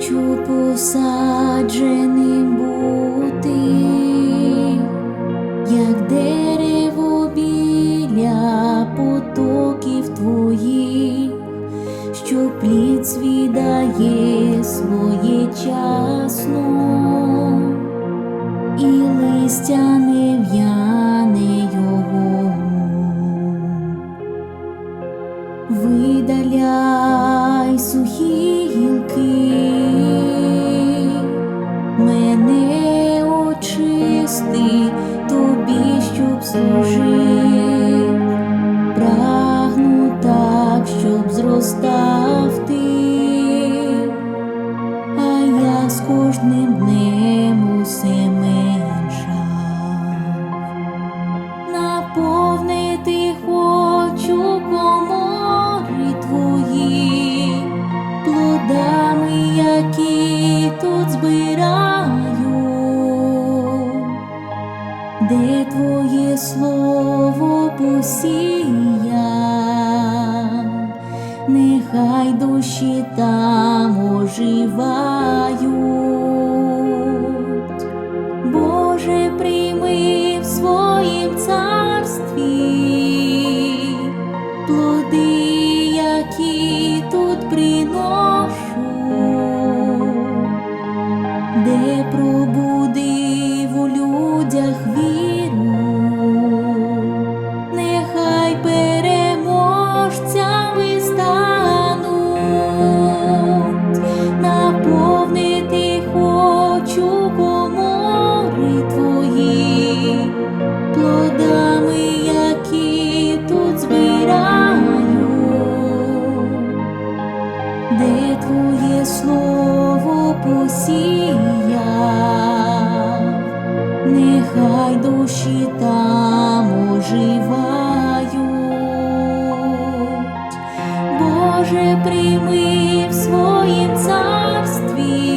хочу посадженим бути, як дерево біля потоків твоїх, що плід свідає своєчасно, мене очисти тобі, щоб служив, прагну так, щоб зростав ти, а я з кожним днем усе меншав. Наповнити хочу комори твої, плодами, які тут збираю, де твоє слово посія, нехай душі там оживають. Боже, прийми в своїм царстві плоди, людях віру, нехай переможцями стануть, наповнити хочу комори твої, плодами, які тут збираю, де твоє слово посіяв, хай душі там оживають, Боже, прийми в своїм царстві.